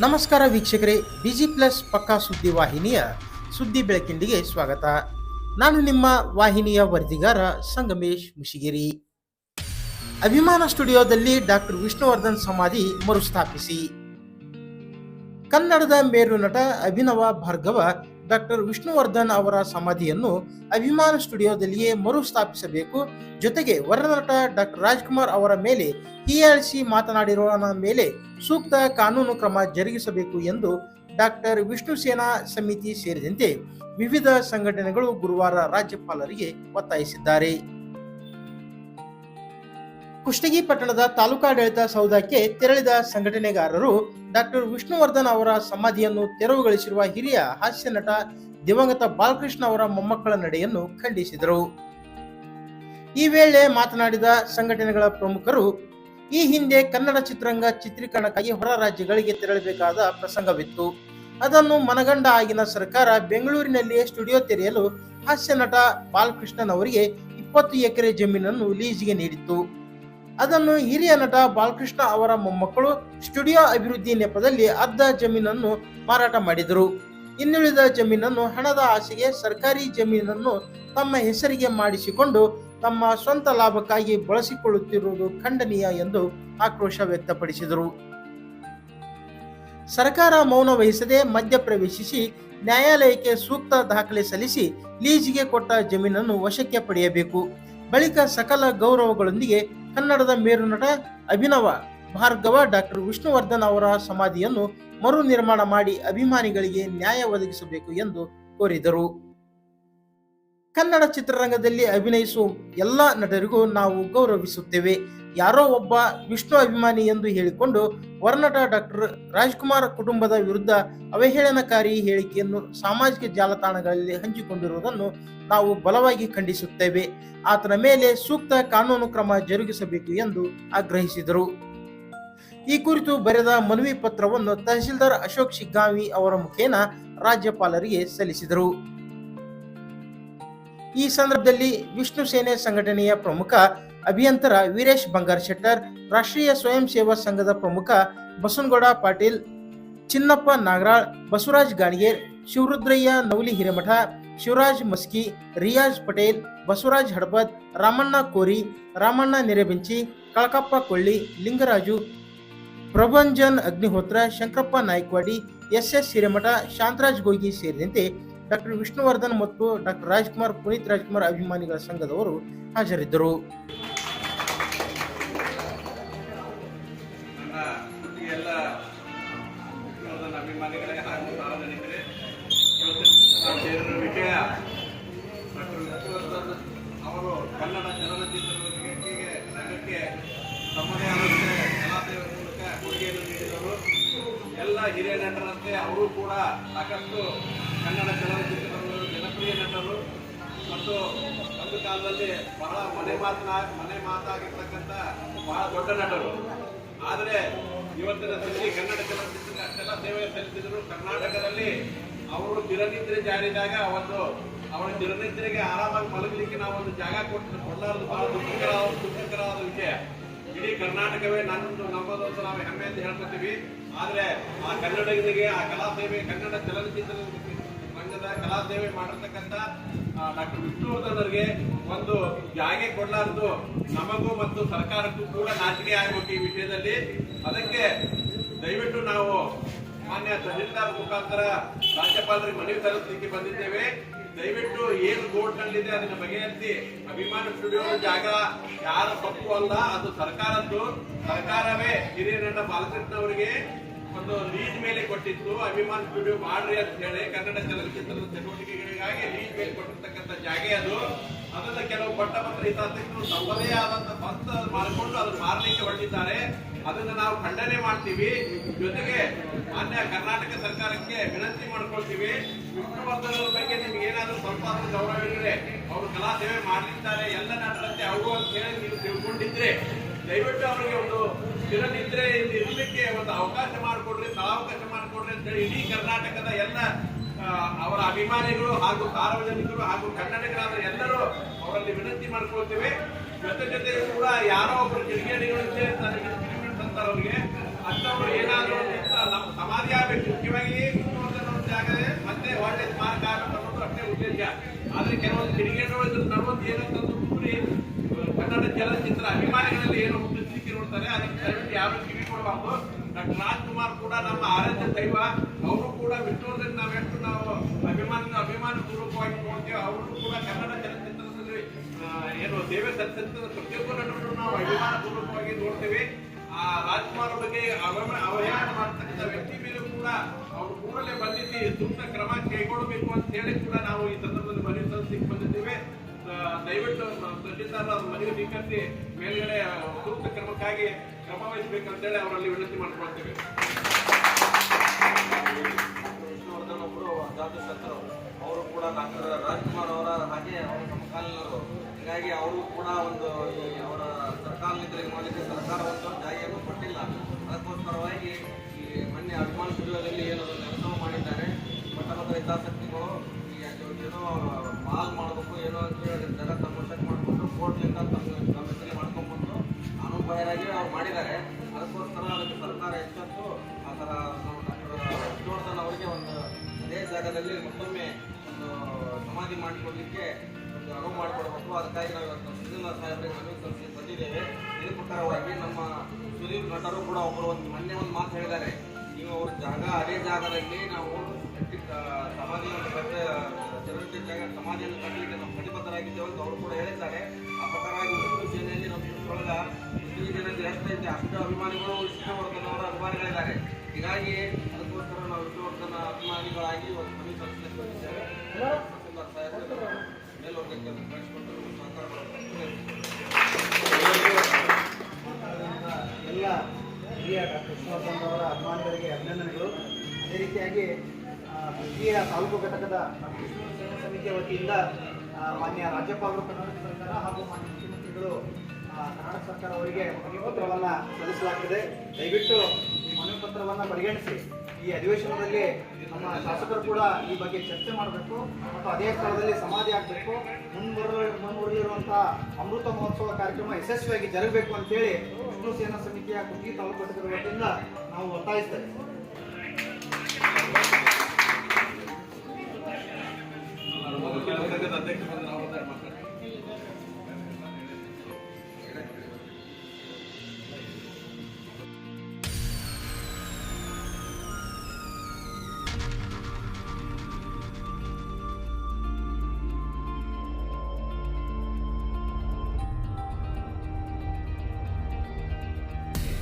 ನಮಸ್ಕಾರ ವೀಕ್ಷಕರೇ, busy plus ಪಕ್ಕಾ ಸುದ್ದಿ ವಾಹಿನಿಯ ಸುದ್ದಿ ಬೆಳಕಿಂಡಿಗೆ ಸ್ವಾಗತ. ನಾನು ನಿಮ್ಮ ವಾಹಿನಿಯ ವರದಿಗಾರ ಸಂಗಮೇಶ್ ಮುಷಿಗಿರಿ. ಅಭಿಮಾನ ಸ್ಟುಡಿಯೋದಲ್ಲಿ ಡಾಕ್ಟರ್ ವಿಷ್ಣುವರ್ಧನ್ ಸಮಾಧಿ ಮರುಸ್ಥಾಪಿಸಿ. ಕನ್ನಡದ ಮೇರು ನಟ ಅಭಿನವ ಭಾರ್ಗವ ಡಾಕ್ಟರ್ ವಿಷ್ಣುವರ್ಧನ್ ಅವರ ಸಮಾಧಿಯನ್ನು ಅಭಿಮಾನ ಸ್ಟುಡಿಯೋದಲ್ಲಿಯೇ ಮರುಸ್ಥಾಪಿಸಬೇಕು. ಜೊತೆಗೆ ವರನಟ ಡಾಕ್ಟರ್ ರಾಜ್ಕುಮಾರ್ ಅವರ ಮೇಲೆ ಟಿಆರ್ಸಿ ಮಾತನಾಡಿರುವ ಮೇಲೆ ಸೂಕ್ತ ಕಾನೂನು ಕ್ರಮ ಜರುಗಿಸಬೇಕು ಎಂದು ಡಾಕ್ಟರ್ ವಿಷ್ಣು ಸೇನಾ ಸಮಿತಿ ಸೇರಿದಂತೆ ವಿವಿಧ ಸಂಘಟನೆಗಳು ಗುರುವಾರ ರಾಜ್ಯಪಾಲರಿಗೆ ಒತ್ತಾಯಿಸಿದ್ದಾರೆ. ಕುಷ್ಟಗಿ ಪಟ್ಟಣದ ತಾಲೂಕಾಡಳಿತ ಸೌಧಕ್ಕೆ ತೆರಳಿದ ಸಂಘಟನೆಗಾರರು ಡಾಕ್ಟರ್ ವಿಷ್ಣುವರ್ಧನ್ ಅವರ ಸಮಾಧಿಯನ್ನು ತೆರವುಗೊಳಿಸಿರುವ ಹಿರಿಯ ಹಾಸ್ಯ ನಟ ದಿವಂಗತ ಬಾಲಕೃಷ್ಣ ಅವರ ಮೊಮ್ಮಕ್ಕಳ ನಡೆಯನ್ನು ಖಂಡಿಸಿದರು. ಈ ವೇಳೆ ಮಾತನಾಡಿದ ಸಂಘಟನೆಗಳ ಪ್ರಮುಖರು, ಈ ಹಿಂದೆ ಕನ್ನಡ ಚಿತ್ರರಂಗ ಚಿತ್ರೀಕರಣಕ್ಕಾಗಿ ಹೊರ ರಾಜ್ಯಗಳಿಗೆ ತೆರಳಬೇಕಾದ ಪ್ರಸಂಗವಿತ್ತು. ಅದನ್ನು ಮನಗಂಡ ಆಗಿನ ಸರ್ಕಾರ ಬೆಂಗಳೂರಿನಲ್ಲಿಯೇ ಸ್ಟುಡಿಯೋ ತೆರೆಯಲು ಹಾಸ್ಯ ನಟ ಬಾಲಕೃಷ್ಣನ್ ಅವರಿಗೆ ಇಪ್ಪತ್ತು ಎಕರೆ ಜಮೀನನ್ನು ಲೀಸ್ಗೆ ನೀಡಿತ್ತು. ಅದನ್ನು ಹಿರಿಯ ನಟ ಬಾಲಕೃಷ್ಣ ಅವರ ಮೊಮ್ಮಕ್ಕಳು ಸ್ಟುಡಿಯೋ ಅಭಿವೃದ್ಧಿ ನೆಪದಲ್ಲಿ ಅರ್ಧ ಜಮೀನನ್ನು ಮಾರಾಟ ಮಾಡಿದರು. ಇನ್ನುಳಿದ ಜಮೀನನ್ನು ಹಣದ ಆಸೆಗೆ ಸರ್ಕಾರಿ ಜಮೀನನ್ನು ತಮ್ಮ ಹೆಸರಿಗೆ ಮಾಡಿಸಿಕೊಂಡು ತಮ್ಮ ಸ್ವಂತ ಲಾಭಕ್ಕಾಗಿ ಬಳಸಿಕೊಳ್ಳುತ್ತಿರುವುದು ಖಂಡನೀಯ ಎಂದು ಆಕ್ರೋಶ ವ್ಯಕ್ತಪಡಿಸಿದರು. ಸರ್ಕಾರ ಮೌನ ವಹಿಸದೆ ಮಧ್ಯಪ್ರವೇಶಿಸಿ ನ್ಯಾಯಾಲಯಕ್ಕೆ ಸೂಕ್ತ ದಾಖಲೆ ಸಲ್ಲಿಸಿ ಲೀಜಿಗೆ ಕೊಟ್ಟ ಜಮೀನನ್ನು ವಶಕ್ಕೆ ಪಡೆಯಬೇಕು. ಬಳಿಕ ಸಕಲ ಗೌರವಗಳೊಂದಿಗೆ ಕನ್ನಡದ ಮೇರು ನಟ ಅಭಿನವ ಭಾರ್ಗವ ಡಾಕ್ಟರ್ ವಿಷ್ಣುವರ್ಧನ್ ಅವರ ಸಮಾಧಿಯನ್ನು ಮರು ನಿರ್ಮಾಣ ಮಾಡಿ ಅಭಿಮಾನಿಗಳಿಗೆ ನ್ಯಾಯ ಒದಗಿಸಬೇಕು ಎಂದು ಕೋರಿದರು. ಕನ್ನಡ ಚಿತ್ರರಂಗದಲ್ಲಿ ಅಭಿನಯಿಸುವ ಎಲ್ಲ ನಟರಿಗೂ ನಾವು ಗೌರವಿಸುತ್ತೇವೆ. ಯಾರೋ ಒಬ್ಬ ವಿಷ್ಣು ಅಭಿಮಾನಿ ಎಂದು ಹೇಳಿಕೊಂಡು ವರ್ನಟ ಡಾಕ್ಟರ್ ರಾಜ್ಕುಮಾರ್ ಕುಟುಂಬದ ವಿರುದ್ಧ ಅವಹೇಳನಕಾರಿ ಹೇಳಿಕೆಯನ್ನು ಸಾಮಾಜಿಕ ಜಾಲತಾಣಗಳಲ್ಲಿ ಹಂಚಿಕೊಂಡಿರುವುದನ್ನು ನಾವು ಬಲವಾಗಿ ಖಂಡಿಸುತ್ತೇವೆ. ಆತನ ಮೇಲೆ ಸೂಕ್ತ ಕಾನೂನು ಕ್ರಮ ಜರುಗಿಸಬೇಕು ಎಂದು ಆಗ್ರಹಿಸಿದರು. ಈ ಕುರಿತು ಬರೆದ ಮನವಿ ಪತ್ರವನ್ನು ತಹಸೀಲ್ದಾರ್ ಅಶೋಕ್ ಶಿಗ್ಗಾವಿ ಅವರ ಮುಖೇನ ರಾಜ್ಯಪಾಲರಿಗೆ ಸಲ್ಲಿಸಿದರು. ಈ ಸಂದರ್ಭದಲ್ಲಿ ವಿಷ್ಣು ಸೇನೆ ಸಂಘಟನೆಯ ಪ್ರಮುಖ ಅಭಿಯಂತರ ವೀರೇಶ್ ಬಂಗಾರ್ ಶೆಟ್ಟರ್, ರಾಷ್ಟ್ರೀಯ ಸ್ವಯಂ ಸೇವಾ ಸಂಘದ ಪ್ರಮುಖ ಬಸನಗೌಡ ಪಾಟೀಲ್, ಚಿನ್ನಪ್ಪ ನಾಗರಾಳ್, ಬಸವರಾಜ್ ಗಾಣಿಗೇರ್ ಶಿವರುದ್ರಯ್ಯ ನವಲಿ ಹಿರೇಮಠ, ಶಿವರಾಜ್ ಮಸ್ಕಿ, ರಿಯಾಜ್ ಪಟೇಲ್, ಬಸವರಾಜ್ ಹಡಬದ್ ರಾಮಣ್ಣ ಕೋರಿ, ರಾಮಣ್ಣ ನೆರೆಬೆಂಚಿ, ಕಳಕಪ್ಪ ಕೊಳ್ಳಿ, ಲಿಂಗರಾಜು, ಪ್ರಭಂಜನ್ ಅಗ್ನಿಹೋತ್ರ, ಶಂಕರಪ್ಪ ನಾಯ್ಕವಾಡಿ ಎಸ್ ಎಸ್ ಹಿರೇಮಠ, ಶಾಂತರಾಜ್ ಗೋಗಿ ಸೇರಿದಂತೆ ಡಾಕ್ಟರ್ ವಿಷ್ಣುವರ್ಧನ್ ಮತ್ತು ಡಾಕ್ಟರ್ ರಾಜ್ಕುಮಾರ್, ಪುನೀತ್ ರಾಜ್ಕುಮಾರ್ ಅಭಿಮಾನಿಗಳ ಸಂಘದವರು ಹಾಜರಿದ್ದರು. ಎಲ್ಲ ವಿನೋದನ ಅಭಿಮಾನಿಗಳಿಗೆ ಹಾಗೂ ಸಾರ್ವಜನಿಕರೇ ಸೇರಿದ ವಿಷಯ ಅವರು ಕನ್ನಡ ಚಲನಚಿತ್ರಗಳಿಗೆ ರಂಗಕ್ಕೆ ತಮ್ಮದೇ ಆದಂತೆ ಕಲಾದೇವರ ಮೂಲಕ ಕೊಡುಗೆಯನ್ನು ನೀಡಿದರು ಎಲ್ಲ ಹಿರಿಯ ನಟರಂತೆ ಅವರು ಕೂಡ ಸಾಕಷ್ಟು ಕನ್ನಡ ಚಲನಚಿತ್ರಗಳು ಜನಪ್ರಿಯ ನಟರು. ಮತ್ತು ಒಂದು ಕಾಲದಲ್ಲಿ ಬಹಳ ಮನೆ ಮಾತನ ಮನೆ ಮಾತಾಗಿರ್ತಕ್ಕಂಥ ಬಹಳ ದೊಡ್ಡ ನಟರು. ಆದರೆ ಇವತ್ತಿನ ಸುದ್ದಿ ಕನ್ನಡ ಚಲನಚಿತ್ರ ಅಷ್ಟೆಲ್ಲ ಸೇವೆ ಸಲ್ಲಿಸಿದ್ರು. ಕರ್ನಾಟಕದಲ್ಲಿ ಅವರು ಚಿರನಿದ್ರೆ ಜಾರಿದಾಗ ಒಂದು ಅವರ ಚಿರನಿದ್ರೆಗೆ ಆರಾಮಾಗಿ ಮಲಗಲಿಕ್ಕೆ ನಾವು ಒಂದು ಜಾಗ ಕೊಟ್ಟು ಕೊಡಲಾರದು ಬಹಳ ದುಃಖಕರ ದುಃಖಕರವಾದ ವಿಷಯ. ಇಡೀ ಕರ್ನಾಟಕವೇ ನನ್ನದು ನಮ್ಮದು ಅಂತ ನಾವು ಹೆಮ್ಮೆ ಅಂತ ಹೇಳ್ಕೊತೀವಿ. ಆದರೆ ಆ ಕನ್ನಡಿಗರಿಗೆ, ಆ ಕಲಾ ಸೇವೆ, ಕನ್ನಡ ಚಲನಚಿತ್ರ ರಂಗದ ಕಲಾ ಸೇವೆ ಮಾಡಿರ್ತಕ್ಕಂಥ ಡಾಕ್ಟರ್ ವಿಷ್ಣುವರ್ಧನ್ ಅವರಿಗೆ ಒಂದು ಜಾಗೆ ಕೊಡಲಾರದು ನಮಗೂ ಮತ್ತು ಸರ್ಕಾರಕ್ಕೂ ಕೂಡ ನಾಚಿಕೆ ಆಗಬೇಕು ಈ ವಿಷಯದಲ್ಲಿ. ಅದಕ್ಕೆ ಮಾನ್ಯ ತಹಶೀಲ್ದಾರ್ ಮುಖಾಂತರ ರಾಜ್ಯಪಾಲರಿಗೆ ಮನವಿ ಸಲ್ಲಿಸಲಿಕ್ಕೆ ಬಂದಿದ್ದೇವೆ. ದಯವಿಟ್ಟು ಏನು ಬೋರ್ಡ್ನಲ್ಲಿದೆ ಅದನ್ನ ಬಗೆಹರಿಸಿ. ಅಭಿಮಾನ ಸ್ಟುಡಿಯೋ ಜಾಗ ಯಾರ ತಪ್ಪು ಅಲ್ಲ, ಅದು ಸರ್ಕಾರದ್ದು. ಸರ್ಕಾರವೇ ಹಿರಿಯ ನಟ ಬಾಲಕೃಷ್ಣ ಅವರಿಗೆ ಒಂದು ಲೀಸ್ ಮೇಲೆ ಕೊಟ್ಟಿತ್ತು. ಅಭಿಮಾನ ಸ್ಟುಡಿಯೋ ಮಾಡ್ರಿ ಅಂತ ಹೇಳಿ ಕನ್ನಡ ಚಲನಚಿತ್ರದ ಚಟುವಟಿಕೆಗಳಿಗಾಗಿ ಲೀಸ್ ಮೇಲೆ ಕೊಟ್ಟಿರ್ತಕ್ಕಂಥ ಜಾಗ ಅದು. ಅದನ್ನ ಕೆಲವು ಪಟ್ಟಪತ್ರ ಹಿತಾಸಕ್ತರು ತಮ್ಮದೇ ಆದಂತ ಪತ್ರ ಮಾಡಿಕೊಂಡು ಅದನ್ನು ಮಾರಲಿಕ್ಕೆ ಹೊರಟಿದ್ದಾರೆ. ಅದನ್ನ ನಾವು ಖಂಡನೆ ಮಾಡ್ತೀವಿ. ಜೊತೆಗೆ ಮಾನ್ಯ ಕರ್ನಾಟಕ ಸರ್ಕಾರಕ್ಕೆ ವಿನಂತಿ ಮಾಡ್ಕೊಳ್ತೀವಿ. ವಿಷ್ಣುವರ್ಧನ್ ಬಗ್ಗೆ ನಿಮ್ಗೆ ಏನಾದ್ರೂ ಸ್ವಲ್ಪ ಗೌರವ ಇದ್ರೆ, ಅವರು ಕಲಾ ಸೇವೆ ಮಾಡ್ಲಿದ್ದಾರೆ ಎಲ್ಲ ನಟರಂತೆ ಅವರು ಅಂತ ಹೇಳಿ ನೀವು ತಿಳ್ಕೊಂಡಿದ್ರೆ, ದಯವಿಟ್ಟು ಅವರಿಗೆ ಒಂದು ಸ್ಥಿರನಿದ್ರೆ ಇಲ್ಲಿ ಇರ್ಲಿಕ್ಕೆ ಒಂದು ಅವಕಾಶ ಮಾಡಿಕೊಡ್ರಿ, ಸ್ಥಳಾವಕಾಶ ಮಾಡಿಕೊಡ್ರಿ ಅಂತ ಹೇಳಿ ಇಡೀ ಕರ್ನಾಟಕದ ಎಲ್ಲ ಅವರ ಅಭಿಮಾನಿಗಳು ಹಾಗೂ ಸಾರ್ವಜನಿಕರು ಹಾಗೂ ಕನ್ನಡಿಗರಾದ ಎಲ್ಲರೂ ಅವರಲ್ಲಿ ವಿನಂತಿ ಮಾಡ್ಕೊಳ್ತೇವೆ. ಜೊತೆ ಜೊತೆ ಕೂಡ ಯಾರೋ ಒಬ್ರು ಕಿಡಿಗೇಡಿಗಳು ಅಂತ ಮಾಡ್ತಾರೆ ಅವ್ರಿಗೆ ಅಂಥವ್ರು ಏನಾದ್ರು ಸಮಾಧಿ ಆಗಬೇಕು. ಮುಖ್ಯವಾಗಿ ಜಾಗನೇ ಮತ್ತೆ ಒಳ್ಳೆ ಸ್ಮಾರಕ ಆಗಬೇಕು ಅಷ್ಟೇ ಉದ್ದೇಶ. ಆದ್ರೆ ಕೆಲವೊಂದು ಕಿಡಿಗೇಟುಗಳು ಇದ್ರ ನಡುವಂತ ಏನಂತಂದ್ರೆ ಕುರಿ ಕನ್ನಡ ಚಲನಚಿತ್ರ ಅಭಿಮಾನಿಗಳಲ್ಲಿ ಏನು ಮುಗಿಸ್ಲಿಕ್ಕೆ ನೋಡ್ತಾರೆ. ಅದಕ್ಕೆ ದಯವಿಟ್ಟು ಯಾರು ಕಿವಿ ಕೊಡಬಾರ್ದು. ಡಾಕ್ಟರ್ ರಾಜ್ಕುಮಾರ್ ಕೂಡ ನಮ್ಮ ಆರಾಧ್ಯ ದೈವ. ಅವರು ಕೂಡ ವಿಷ್ಣುವರ್ಧನ್ ನಾವೆಷ್ಟು ನಾವು ಅಭಿಮಾನ ಅಭಿಮಾನ ಪೂರ್ವಕವಾಗಿ ನೋಡ್ತೇವೆ ಅವರು ಕೂಡ ಕನ್ನಡ ಚಲನಚಿತ್ರದಲ್ಲಿ ಏನು ದೇವೇ ಸತ್ಯ ಪ್ರತಿಯೊಬ್ಬ ನಟರು ನಾವು ಅಭಿಮಾನ ಪೂರ್ವಕವಾಗಿ ನೋಡ್ತೇವೆ. ಆ ರಾಜ್ಕುಮಾರ್ ಬಗ್ಗೆ ಅವಹೇಳನ ಮಾಡ್ತಕ್ಕಂಥ ವ್ಯಕ್ತಿ ಮೇಲೂ ಕೂಡ ಅವರು ಕೂಡಲೇ ಬಂದಿದ್ದು ಸೂಕ್ತ ಕ್ರಮ ಕೈಗೊಳ್ಳಬೇಕು ಅಂತ ಹೇಳಿ ಕೂಡ ನಾವು ಈ ಸಂದರ್ಭದಲ್ಲಿ ಮನವಿ ಸಲ್ಲಿಸಲಿಕ್ಕೆ ಬಂದಿದ್ದೇವೆ. ದಯವಿಟ್ಟು ತಹಶೀಲ್ದಾರ್ ಅವ್ರ ಮನವಿ ಸ್ವೀಕರಿಸಿ ಮೇಲ್ಗಡೆ ಸೂಕ್ತ ಕ್ರಮಕ್ಕಾಗಿ ಕ್ರಮ ವಹಿಸಬೇಕಂತೇಳಿ ಅವರಲ್ಲಿ ವಿನಂತಿ ಮಾಡ್ಕೊಳ್ತೇವೆ. ವಿಷ್ಣುವರ್ಧನ್ ಒಬ್ಬರು ಸಂತರು. ಅವರು ಕೂಡ ಡಾಕ್ಟರ್ ರಾಜ್ಕುಮಾರ್ ಅವರ ಹಾಗೆ ಅವರ ಸಮಕಾಲೀನರು ಹೀಗಾಗಿ ಅವರು ಕೂಡ ಒಂದು ಅವರ ನಿದ್ರೆ ಮಾಡಲಿಕ್ಕೆ ಸರ್ಕಾರ ಒಂದು ಜಾರಿಯನ್ನು ಕೊಟ್ಟಿಲ್ಲ. ಅದಕ್ಕೋಸ್ಕರವಾಗಿ ಈ ಮೊನ್ನೆ ಅಭಿಮಾನ ಸ್ಟುಡಿಯೋದಲ್ಲಿ ಏನು ಕೆಲಸ ಮಾಡಿದ್ದಾರೆ. ಪಟ್ಟಣದ ಹಿತಾಸಕ್ತಿಗಳು ಏನೋ ಮಾಲ್ ಮಾಡಬೇಕು ಏನೋ ಅಂತ ಜನ ಚೆಕ್ ಮಾಡಿಕೊಂಡು ಕೋರ್ಟ್ಲಿಂದ ತಮ್ಮ ತಮ್ಮ ಹೆಸರಲ್ಲಿ ಮಾಡ್ಕೊಂಡ್ಬಂದು ಬಾಹಿರಾಗಿ ಅವ್ರು ಮಾಡಿದ್ದಾರೆ. ಅದಕ್ಕೋಸ್ಕರ ಅದಕ್ಕೆ ಸರ್ಕಾರ ಎಚ್ಚೆತ್ತು ಆ ಥರ ನಾವು ಅವರಿಗೆ ಒಂದು ಅದೇ ಜಾಗದಲ್ಲಿ ಮತ್ತೊಮ್ಮೆ ಒಂದು ಸಮಾಧಿ ಮಾಡಿಕೊಡ್ಲಿಕ್ಕೆ ಒಂದು ಅನುವು ಮಾಡಿಕೊಡ್ಬೇಕು. ಅದಕ್ಕಾಗಿ ನಾವು ಇವತ್ತು ಸಾಹೇಬರಿಗೆ ಮನವಿ ಸಲ್ಲಿಸಿ ಬಂದಿದ್ದೇವೆ. ಇದ್ರ ಪ್ರಕಾರವಾಗಿ ನಮ್ಮ ಸುದೀಪ್ ನಟರು ಕೂಡ ಒಬ್ಬರು ಒಂದು ಮೊನ್ನೆ ಒಂದು ಮಾತು ಹೇಳಿದ್ದಾರೆ. ನೀವು ಅವ್ರ ಜಾಗ, ಅದೇ ಜಾಗದಲ್ಲಿ ನಾವು ಸಮಾಧಿಯನ್ನು ಕಟ್ಟ ಜನತೆ ಜಾಗ, ಸಮಾಧಿಯನ್ನು ಕಟ್ಟಲಿಕ್ಕೆ ನಾವು ಕಟಿಬದ್ಧರಾಗಿದ್ದೇವೆ ಅಂತ ಅವರು ಕೂಡ ಹೇಳಿದ್ದಾರೆ. ಆ ಪ್ರಕಾರವಾಗಿ ವಿಷ್ಣು ಸೇನೆಯಲ್ಲಿ ನಮ್ಮ ವಿಷ್ಣುವರ್ಗ ವಿಷ್ಣು ಜನತೆ ಎಷ್ಟೈತೆ ಅಷ್ಟು ಅಭಿಮಾನಿಗಳು ವಿಷ್ಣುವರ್ಧನ್ ಅವರ ಅಭಿಮಾನಿಗಳಿದ್ದಾರೆ. ಹೀಗಾಗಿ ಅದಕ್ಕೋಸ್ಕರ ನಾವು ವಿಷ್ಣುವರ್ಧನ ಅಭಿಮಾನಿಗಳಾಗಿ ಒಂದು ಮನವಿ ಸಲ್ಲಿಸಲಿಕ್ಕೆ ಬಂದಿದ್ದೇವೆ. ಮೇಲ್ವರ್ಗಕ್ಕೆ ಕಳಿಸಿಕೊಟ್ಟು ಸಹಕಾರ ಹಿರಿಯ ಡಾಕ್ಟರ್ ವಿಷ್ಣುವರ್ಧನ್ ಅವರ ಅಭಿಮಾನಿಗಳಿಗೆ ಅಭಿನಂದನೆಗಳು. ಅದೇ ರೀತಿಯಾಗಿ ಹಿರಿಯ ತಾಲೂಕು ಘಟಕದ ಸೇನಾ ಸಮಿತಿಯ ವತಿಯಿಂದ ಮಾನ್ಯ ರಾಜ್ಯಪಾಲರು ಕರ್ನಾಟಕ ಸರ್ಕಾರ ಹಾಗೂ ಮಾನ್ಯ ಮುಖ್ಯಮಂತ್ರಿಗಳು ಕರ್ನಾಟಕ ಸರ್ಕಾರ ಅವರಿಗೆ ಮನವಿ ಪತ್ರವನ್ನು ದಯವಿಟ್ಟು ಈ ಮನವಿ ಪತ್ರವನ್ನು ಪರಿಗಣಿಸಿ. ಈ ಅಧಿವೇಶನದಲ್ಲಿ ನಮ್ಮ ಶಾಸಕರು ಕೂಡ ಈ ಬಗ್ಗೆ ಚರ್ಚೆ ಮಾಡಬೇಕು ಮತ್ತು ಅದೇ ಸ್ಥಳದಲ್ಲಿ ಸಮಾಧಿ ಆಗಬೇಕು. ಮುಂಬರುವ ಮುಂಬರಲಿರುವಂತಹ ಅಮೃತ ಮಹೋತ್ಸವ ಕಾರ್ಯಕ್ರಮ ಯಶಸ್ವಿಯಾಗಿ ಜರಗಬೇಕು ಅಂತೇಳಿ ವಿಷ್ಣು ಸೇನಾ ಸಮಿತಿಯ ಕುಟಗಿ ತಾಲೂಕು ಘಟಕದ ವತಿಯಿಂದ ನಾವು ಒತ್ತಾಯಿಸ್ತೇವೆ.